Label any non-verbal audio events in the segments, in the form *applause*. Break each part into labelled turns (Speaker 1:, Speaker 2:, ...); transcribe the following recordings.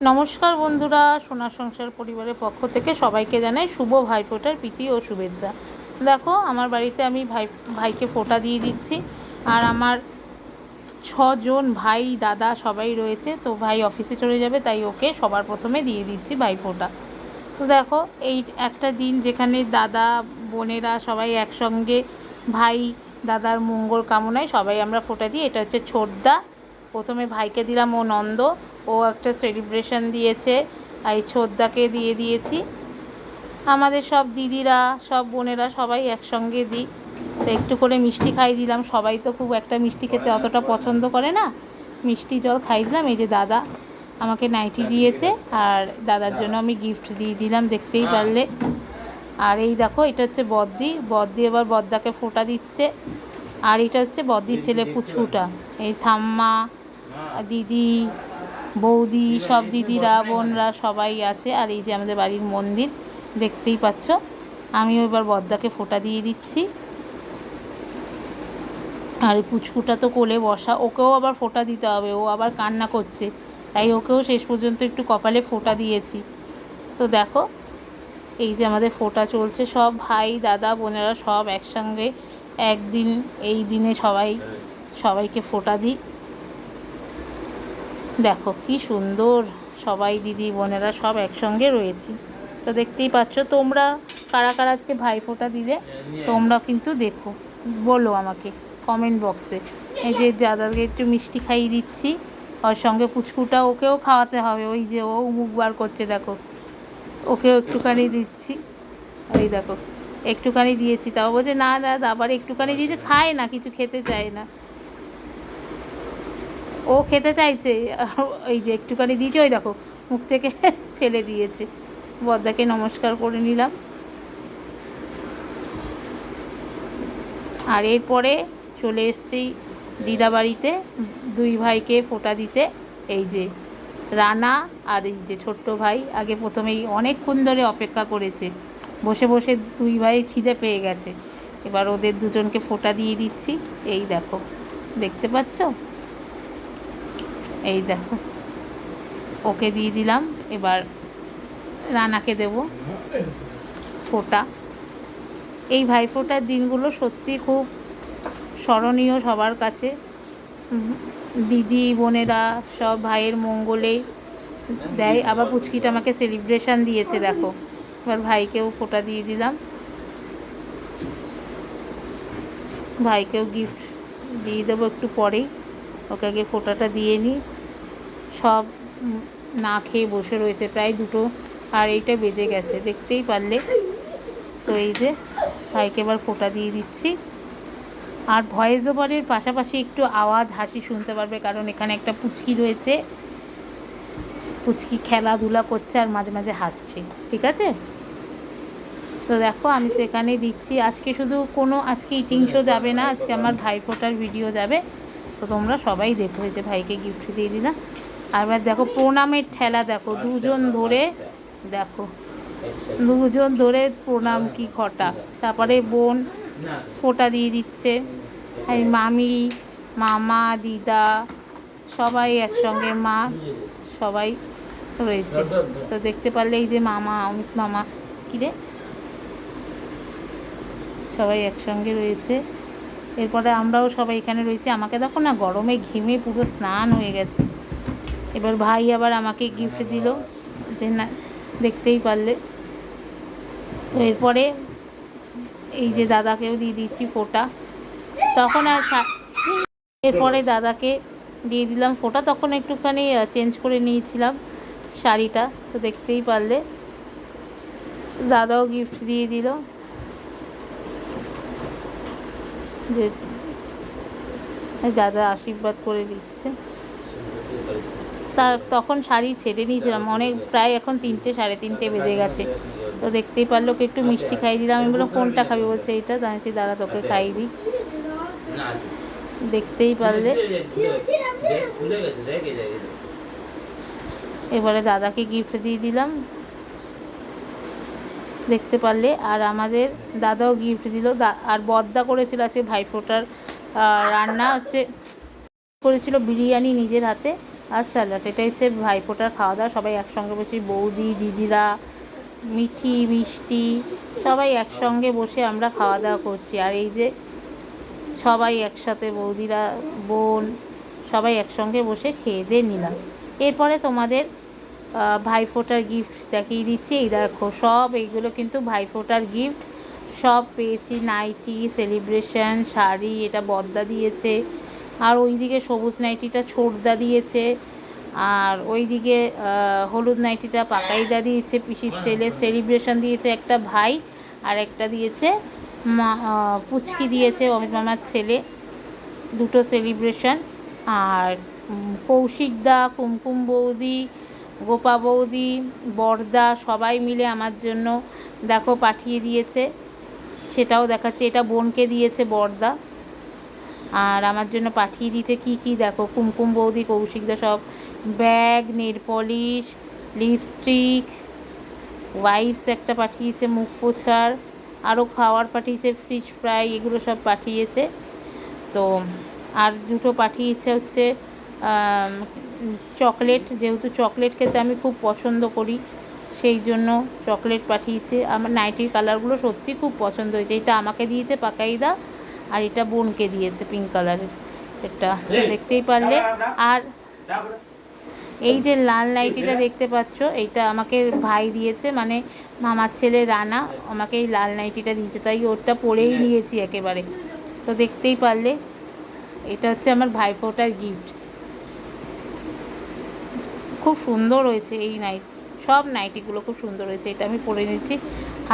Speaker 1: নমস্কার বন্ধুরা, সোনার সংসার পরিবারের পক্ষ থেকে সবাইকে জানাই শুভ ভাইফোঁটার প্রীতি ও শুভেচ্ছা। দেখো, আমার বাড়িতে আমি ভাই, ভাইকে ফোঁটা দিয়ে দিচ্ছি আর আমার ছজন ভাই, দাদা সবাই রয়েছে। তো ভাই অফিসে চলে যাবে, তাই ওকে সবার প্রথমে দিয়ে দিচ্ছি ভাই ফোঁটা। তো দেখো, এই একটা দিন যেখানে দাদা, বোনেরা সবাই একসঙ্গে, ভাই, দাদার মঙ্গল কামনায় সবাই আমরা ফোঁটা দিই। এটা হচ্ছে ছোটদা। প্রথমে ভাইকে দিলাম ও নন্দ। ও একটা সেলিব্রেশন দিয়েছে এই ছোদ্দাকে দিয়ে দিয়েছি। আমাদের সব দিদিরা, সব বোনেরা সবাই একসঙ্গে দিই। তো একটু করে মিষ্টি খাই দিলাম। সবাই তো খুব একটা মিষ্টি খেতে অতটা পছন্দ করে না। মিষ্টি জল খাই দিলাম। এই যে দাদা আমাকে নাইটি দিয়েছে, আর দাদার জন্য আমি গিফট দিয়ে দিলাম, দেখতেই পারলে। আর এই দেখো, এটা হচ্ছে বদ্দি। বদ্দি এবার বদ্দাকে ফোঁটা দিচ্ছে। আর এটা হচ্ছে বদ্দির ছেলে পুছুটা এই ঠাম্মা, দিদি বৌদি, সব দিদিরা, বোনরা সবাই আছে। আর এই যে আমাদের বাড়ির মন্দির, দেখতেই পাচ্ছ। আমিও এবার বদ্দাকে ফোঁটা দিয়ে দিচ্ছি। আর পুচকুটা তো কোলে বসা, ওকেও আবার ফোঁটা দিতে হবে, ও আবার কান্না করছে। তাই ওকেও শেষ পর্যন্ত একটু কপালে ফোঁটা দিয়েছি। তো দেখো, এই যে আমাদের ফোঁটা চলছে, সব ভাই, দাদা, বোনেরা সব একসঙ্গে একদিন, এই দিনে সবাই, সবাইকে ফোঁটা দিই। দেখো কি সুন্দর। সবাই, দিদি, বোনেরা সব একসঙ্গে রয়েছি। তো দেখতেই পাচ্ছ, তোমরা কারা কারা আজকে ভাই ফোঁটা দিলে, তোমরা কিন্তু দেখো। বলো আমাকে কমেন্ট বক্সে এই যে দাদাকে একটু মিষ্টি খাইয়ে দিচ্ছি, ওর সঙ্গে পুচকুটা ওকেও খাওয়াতে হবে। ওই যে ও মুখ বার করছে, দেখো। ওকেও একটুখানি দিচ্ছি। ওই দেখো, একটুখানি দিয়েছি। তাও বলছে, না দাদা আবার একটুখানি দিয়েছে। খায় না, কিছু খেতে চায় না। ও খেতে চাইছে, এই যে একটুখানি দিয়েছে, ওই দেখো, মুখ থেকে *laughs* ফেলে দিয়েছে। বদ্দাকে নমস্কার করে নিলাম। আর এরপরে চলে এসছি দিদা বাড়িতে দুই ভাইকে ফোঁটা দিতে। এই যে রানা আর এই যে ছোট্ট ভাই, আগে প্রথমেই অনেকক্ষণ ধরে অপেক্ষা করেছে। বসে বসে দুই ভাই খিদে পেয়ে গেছে। এবার ওদের দুজনকে ফোঁটা দিয়ে দিচ্ছি। এই দেখো, দেখতে পাচ্ছ? এই দেখো, ওকে দিয়ে দিলাম, এবার রানাকে দেব ফোঁটা। এই ভাইফোঁটার দিনগুলো সত্যি খুব স্মরণীয় সবার কাছে। দিদি, বোনেরা, সব ভাইয়ের মঙ্গলে দেয়। আবার পুচকিটা আমাকে সেলিব্রেশন দিয়েছে, দেখো। এবার ভাইকেও ফোঁটা দিয়ে দিলাম। ভাইকেও গিফট দিয়ে দেবো একটু পরেই। ওকে আগে ফোঁটাটা দিয়ে নিই। সব না খেয়ে বসে রয়েছে, প্রায় দুটো আর এইটা বেজে গেছে, দেখতেই পারলে। তো এই যে, ভাইকে এবার ফোঁটা দিয়ে দিচ্ছি। আর ভয়েস ওভারের পাশাপাশি একটু আওয়াজ, হাসি শুনতে পারবে, কারণ এখানে একটা পুচকি রয়েছে। পুচকি খেলাধুলা করছে আর মাঝে মাঝে হাসছে, ঠিক আছে? তো দেখো, আমি সেখানে দিচ্ছি। আজকে শুধু কোনো, আজকে ইটিং শো যাবে না, আজকে আমার ভাই ফোটার ভিডিও যাবে। তো তোমরা সবাই দেখো যে ভাইকে গিফট দিয়ে দিলাম। আর এবার দেখো প্রণামের ঠেলা দেখো, দুজন ধরে দেখো, দুজন ধরে প্রণাম কি ঘটা তারপরে বোন ফোঁটা দিয়ে দিচ্ছে। এই মামি, মামা, দিদা, সবাই একসঙ্গে, মা সবাই রয়েছে। তো দেখতে পারলে এই যে মামা, অমিত মামা কিরে সবাই একসঙ্গে রয়েছে। এরপরে আমরাও সবাই এখানে রয়েছি। আমাকে দেখো না গরমে ঘেমে পুরো স্নান হয়ে গেছে। এবার ভাই আবার আমাকে গিফট দিল, যে না, দেখতেই পারলে। তো এরপরে এই যে দাদাকেও দিয়ে দিচ্ছি ফোঁটা। তখন আর এরপরে দাদাকে দিয়ে দিলাম ফোঁটা। তখন একটুখানি চেঞ্জ করে নিয়েছিলাম শাড়িটা, তো দেখতেই পারলে। দাদাও গিফট দিয়ে দিল। যে, দাদা আশীর্বাদ করে দিচ্ছে। তা তখন শাড়ি ছেড়ে নিয়েছিলাম। অনেক, প্রায় এখন তিনটে, সাড়ে তিনটে বেজে গেছে। তো দেখতেই পারল কি একটু মিষ্টি খাইয়ে দিলাম। আমি বললাম, কোনটা খাবি? বলছে এটা জানিছি দাদা তোকে খাইয়ে দিই। দেখতেই পারলে। এবারে দাদাকে গিফট দিয়ে দিলাম। দেখতে পারলে, আর আমাদের দাদাও গিফট দিল। আর বদ্দা করেছিল আজকে ভাইফোঁটার রান্না হচ্ছে, করেছিল বিরিয়ানি নিজের হাতে। আর স্যালাড, এটা হচ্ছে ভাইফোঁটার খাওয়া দাওয়া সবাই একসঙ্গে বসে, বৌদি, দিদিরা, মিঠি, মিষ্টি, সবাই একসঙ্গে বসে আমরা খাওয়া দাওয়া করছি। আর এই যে সবাই একসাথে, বৌদিরা, বোন, সবাই একসঙ্গে বসে খেয়ে দিয়ে নিলাম। এরপরে তোমাদের ভাইফোঁটার গিফট দেখিয়ে দিচ্ছি। এই দেখো, সব এইগুলো কিন্তু ভাইফোঁটার গিফট সব পেয়েছি, নাইটি সেলিব্রেশন শাড়ি, এটা বদ্দা দিয়েছে। আর ওইদিকে সবুজ নাইটিটা ছোটদা দিয়েছে, আর ওইদিকে হলুদ নাইটিটা পাকাইদা দিয়েছে, পিসির ছেলে সেলিব্রেশন দিয়েছে একটা ভাই, আর একটা দিয়েছে মা পুচকি দিয়েছে অমিত মামার ছেলে, দুটো সেলিব্রেশন। আর কৌশিকদা কুমকুম বৌদি, গোপা বৌদি, বরদা, সবাই মিলে আমার জন্য দেখো পাঠিয়ে দিয়েছে, সেটাও দেখাচ্ছে, এটা বোনকে দিয়েছে বরদা। আর আমার জন্য পাঠিয়ে দিয়েছে কি কি? দেখো, কুমকুম বৌদি কৌশিকদা সব। Bag, nail polish, lipstick wipes একটা পাঠিয়েছে, মুখ পোছার। আরও খাওয়ার পাঠিয়েছে ফিশ ফ্রাই এগুলো সব পাঠিয়েছে। তো আর দুটো পাঠিয়েছে হচ্ছে চকলেট যেহেতু চকলেট খেতে আমি খুব পছন্দ করি, সেই জন্য চকলেট পাঠিয়েছে। আমার নাইটির কালারগুলো সত্যি খুব পছন্দ হয়েছে। এটা আমাকে দিয়েছে পাকাইদা। আর এটা বোনকে দিয়েছে পিঙ্ক কালারের এটা দেখতেই পারলে। আর এই যে লাল নাইটিটা দেখতে পাচ্ছ এইটা আমাকে ভাই দিয়েছে মানে মামার ছেলে রানা আমাকে এই লাল নাইটিটা দিয়েছে তাই ওরটা পরেই নিয়েছি একেবারে। তো দেখতেই পারলে এটা হচ্ছে আমার ভাইফোঁটার গিফট খুব সুন্দর হয়েছে এই নাইট সব নাইটিগুলো খুব সুন্দর হয়েছে এটা আমি পরে নিচ্ছি।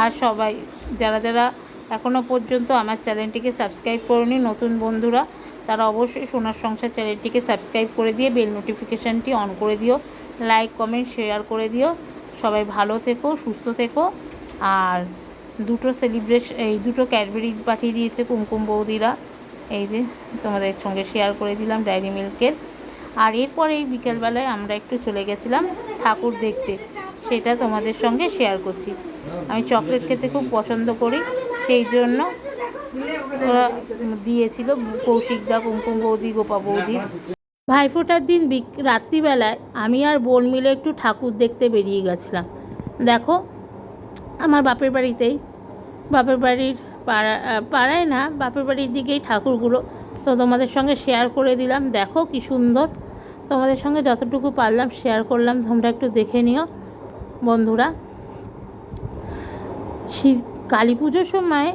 Speaker 1: আর সবাই যারা যারা এখনও পর্যন্ত আমার চ্যানেলটিকে সাবস্ক্রাইব করেনি নতুন বন্ধুরা, তারা অবশ্যই সোনার সংসার চ্যানেলটিকে সাবস্ক্রাইব করে দিয়ে বেল নোটিফিকেশানটি অন করে দিও। লাইক, কমেন্ট, শেয়ার করে দিও। সবাই ভালো থেকো, সুস্থ থেকো। আর দুটো সেলিব্রেশন এই দুটো ক্যাডবেরি পাঠিয়ে দিয়েছে কুমকুম বৌদিরা। এই যে তোমাদের সঙ্গে শেয়ার করে দিলাম ডায়েরি মিল্কের আর এরপরে এই বিকেলবেলায় আমরা একটু চলে গেছিলাম ঠাকুর দেখতে। সেটা তোমাদের সঙ্গে শেয়ার করছি। আমি চকলেট খেতে খুব পছন্দ করি। সেই জন্য ওরা দিয়েছিল কৌশিকদা কুমকুম বৌদি, গোপা বৌদি। ভাইফোঁটার দিন রাত্রিবেলায় আমি আর বোন মিলে একটু ঠাকুর দেখতে বেরিয়ে গেছিলাম। দেখো, আমার বাপের বাড়িতেই, বাপের বাড়ির পাড়া পাড়ায় না, বাপের বাড়ির দিকেই ঠাকুরগুলো। তো তোমাদের সঙ্গে শেয়ার করে দিলাম। দেখো কি সুন্দর। তোমাদের সঙ্গে যতটুকু পারলাম শেয়ার করলাম। তোমরা একটু দেখে নিও, বন্ধুরা। শীত কালী পুজোর সময়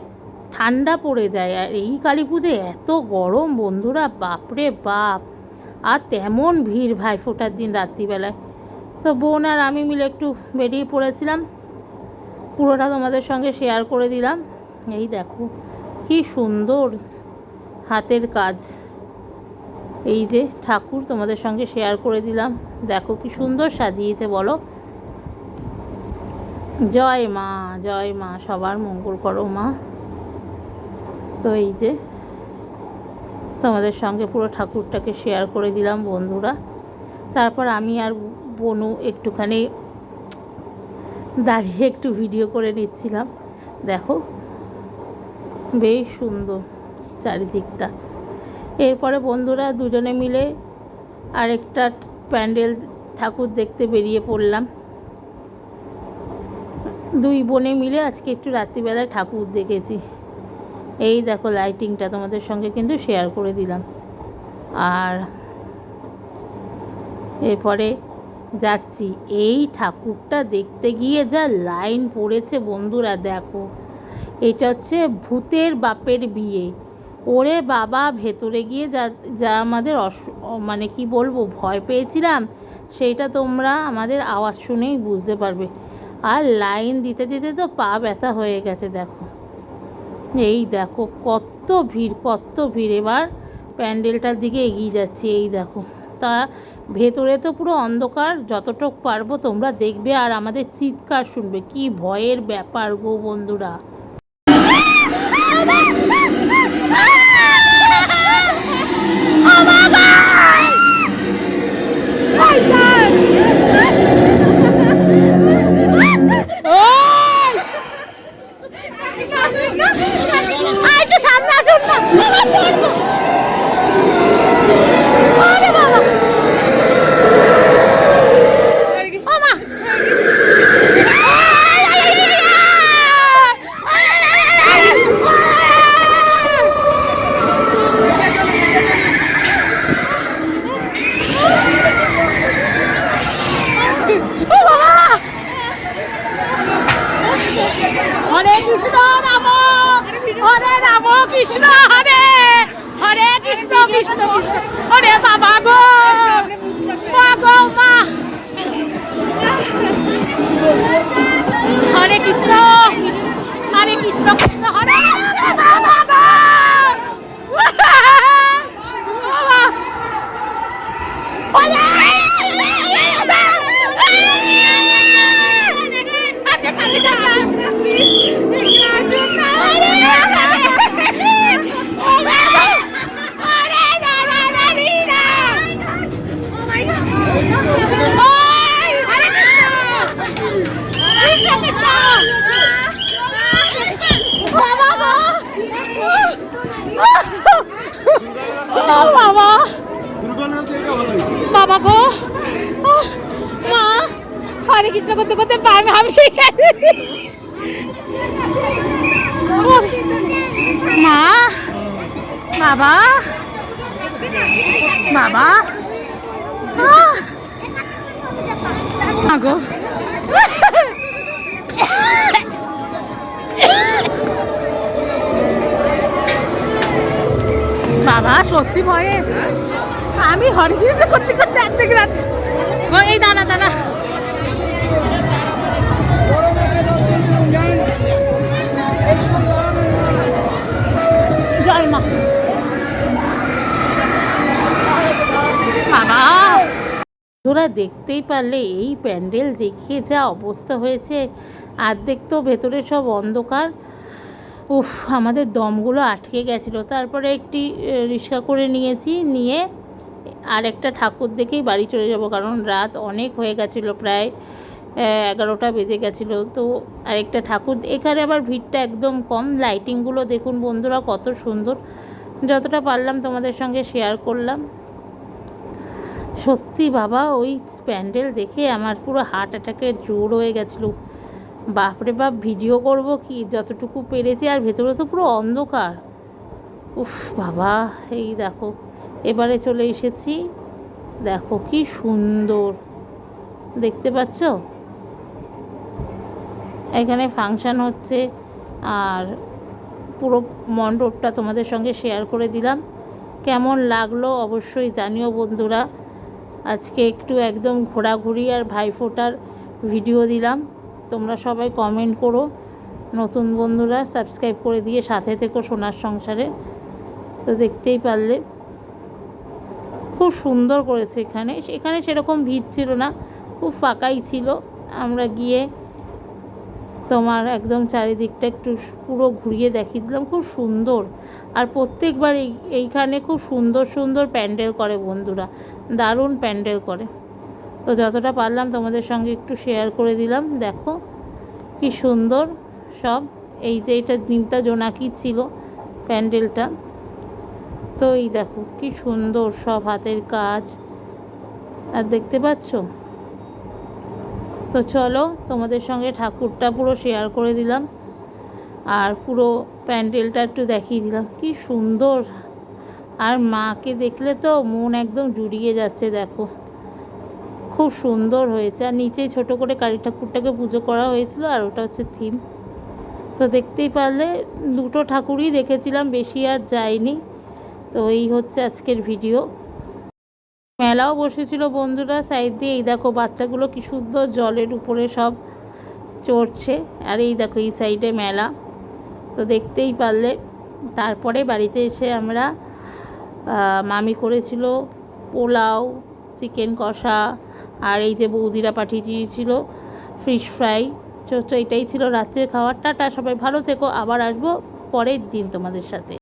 Speaker 1: ঠান্ডা পড়ে যায় আর এই কালী পুজোয় এত গরম, বন্ধুরা, বাপরে বাপ। আর তেমন ভিড় ভাইফোঁটার দিন রাত্রিবেলায়। তো বোন আর আমি মিলে একটু বেরিয়ে পড়েছিলাম। পুরোটা তোমাদের সঙ্গে শেয়ার করে দিলাম। এই দেখো, কি সুন্দর হাতের কাজ। এই যে ঠাকুর তোমাদের সঙ্গে শেয়ার করে দিলাম। দেখো কি সুন্দর সাজিয়েছে, বলো। জয় মা জয় মা, সবার মঙ্গল করো মা। তো এই যে তোমাদের সঙ্গে পুরো ঠাকুরটাকে শেয়ার করে দিলাম বন্ধুরা। তারপর আমি আর বনু একটুখানি দাঁড়িয়ে একটু ভিডিও করে নিচ্ছিলাম। দেখো, বেশ সুন্দর চারিদিকটা। এরপরে বন্ধুরা দুজনে মিলে আরেকটা প্যান্ডেল ঠাকুর দেখতে বেরিয়ে পড়লাম। দুই বোনে মিলে আজকে একটু রাত্রিবেলায় ঠাকুর দেখেছি। এই দেখো লাইটিংটা তোমাদের সঙ্গে কিন্তু শেয়ার করে দিলাম। আর এরপরে যাচ্ছি, এই ঠাকুরটা দেখতে গিয়ে যা লাইন পড়েছে বন্ধুরা দেখো। এটা হচ্ছে ভূতের বাপের বিয়ে। ওরে বাবা, ভেতরে গিয়ে যা যা আমাদের অস মানে কি বলব, ভয় পেয়েছিলাম সেইটা তোমরা আমাদের আওয়াজ শুনেই বুঝতে পারবে। আর লাইন দিতে দিতে তো পা ব্যথা হয়ে গেছে, দেখো। এই দেখো, কত ভিড় কত ভিড়। এবার প্যান্ডেলটার দিকে এগিয়ে যাচ্ছে, এই দেখো। তা ভেতরে তো পুরো অন্ধকার, যতটুক পারব তোমরা দেখবে আর আমাদের চিৎকার শুনবে। কি ভয়ের ব্যাপার গো বন্ধুরা। বাবা বাবা গো মা হরে কৃষ্ণ করতে করতে পার ভাবি মা বাবা বাবা। বাবা, সত্যি ভয়ে? আমি হরে কৃষ্ণ করতে করতে অর্ধেক রাত এই দাঁড়া দাঁড়া। জয় মা। বাবা। তোরা দেখতেই পারলে এই প্যান্ডেল দেখে যা অবস্থা হয়েছে। অর্ধেক তো ভেতরে সব অন্ধকার। উফ, আমাদের দমগুলো আটকে গেছিল। তারপরে একটি রিক্সা করে নিয়েছি, নিয়ে আর একটা ঠাকুর দেখেই বাড়ি চলে যাব, কারণ রাত অনেক হয়ে গেছিল প্রায় এগারোটা বেজে গেছিল। তো আরেকটা ঠাকুর, এখানে আবার ভিড়টা একদম কম। লাইটিংগুলো দেখুন বন্ধুরা, কত সুন্দর। যতটা পারলাম তোমাদের সঙ্গে শেয়ার করলাম। সত্যি বাবা, ওই প্যান্ডেল দেখে আমার পুরো হার্ট অ্যাটাকের জোর হয়ে গেছিল। বাপরে বাপ, ভিডিও করব কি? যতটুকু পেরেছি, আর ভেতরে তো পুরো অন্ধকার। উফ বাবা, এই দেখো, এবারে চলে এসেছি। দেখো কি সুন্দর। দেখতে পাচ্ছ? এখানে ফাংশান হচ্ছে, আর পুরো মণ্ডপটা তোমাদের সঙ্গে শেয়ার করে দিলাম। কেমন লাগল অবশ্যই জানিও বন্ধুরা। আজকে একটু একদম ঘোরাঘুরি আর ভাইফোঁটার ভিডিও দিলাম। তোমরা সবাই কমেন্ট করো। নতুন বন্ধুরা সাবস্ক্রাইব করে দিয়ে সাথে থেকো সোনার সংসারে। তো দেখতেই পারলে। খুব সুন্দর করেছে এখানে। এখানে সেরকম ভিড় ছিল না। খুব ফাঁকাই ছিল। আমরা গিয়ে তোমার একদম চারিদিকটা একটু পুরো ঘুরিয়ে দেখিয়ে দিলাম। খুব সুন্দর। আর প্রত্যেকবার এই, এইখানে খুব সুন্দর সুন্দর প্যান্ডেল করে বন্ধুরা। দারুণ প্যান্ডেল করে। তো যতটা পারলাম তোমাদের সঙ্গে একটু শেয়ার করে দিলাম। দেখো কি সুন্দর সব। এই যে এটা দিনটা জোনাকি ছিল প্যান্ডেলটা। তো এই দেখো কি সুন্দর সব হাতের কাজ। আর দেখতে পাচ্ছ? তো চলো তোমাদের সঙ্গে ঠাকুরটা পুরো শেয়ার করে দিলাম। আর পুরো প্যান্ডেলটা একটু দেখিয়ে দিলাম। কি সুন্দর আর মাকে দেখলে তো মন একদম জুড়িয়ে যাচ্ছে, দেখো। খুব সুন্দর হয়েছে। আর নিচে ছোট করে কালী ঠাকুরটাকে পুজো করা হয়েছিল, আর ওটা হচ্ছে থিম। তো দেখতেই পারলে, দুটো ঠাকুরই দেখেছিলাম, বেশি আর যাইনি। তো এই হচ্ছে আজকের ভিডিও। মেলাও বসেছিল বন্ধুরা সাইড দিয়ে। এই দেখো, বাচ্চাগুলো কি সুন্দর জলের উপরে সব চড়ছে। আর এই দেখো, এই সাইডে মেলা। তো দেখতেই পারলে, তারপরে বাড়িতে এসে আমরা মামি করেছিল পোলাও, চিকেন কষা, আর এই যে বৌদিরা পাঠিয়ে দিয়েছিল ফিশ ফ্রাই তো এটাই ছিল রাত্রের খাবার। টাটা, সবাই ভালো থেকো। আবার আসব পরের দিন তোমাদের সাথে।